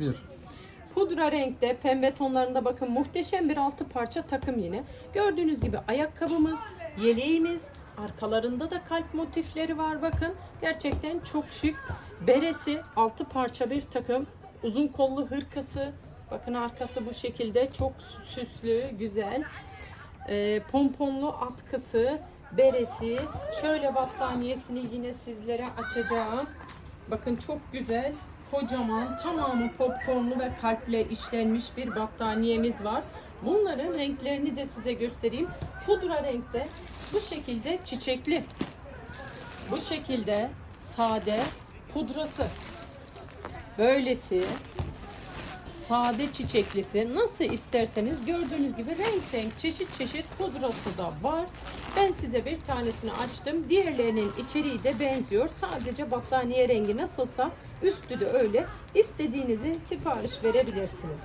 1. Pudra renkte pembe tonlarında bakın muhteşem bir altı parça takım yine. Gördüğünüz gibi ayakkabımız, yeleğimiz, arkalarında da kalp motifleri var bakın. Gerçekten çok şık. Beresi altı parça bir takım. Uzun kollu hırkası. Bakın arkası bu şekilde çok süslü, güzel. Ee, pomponlu atkısı, beresi. Şöyle battaniyesini yine sizlere açacağım. Bakın çok güzel, kocaman, tamamı popcornlu ve kalple işlenmiş bir battaniyemiz var. Bunların renklerini de size göstereyim. Pudra renkte bu şekilde çiçekli. Bu şekilde sade pudrası. Böylesi sade çiçeklisi nasıl isterseniz gördüğünüz gibi renk renk çeşit çeşit pudrası da var. Ben size bir tanesini açtım. Diğerlerinin içeriği de benziyor. Sadece battaniye rengi nasılsa üstü de öyle. İstediğinizi sipariş verebilirsiniz.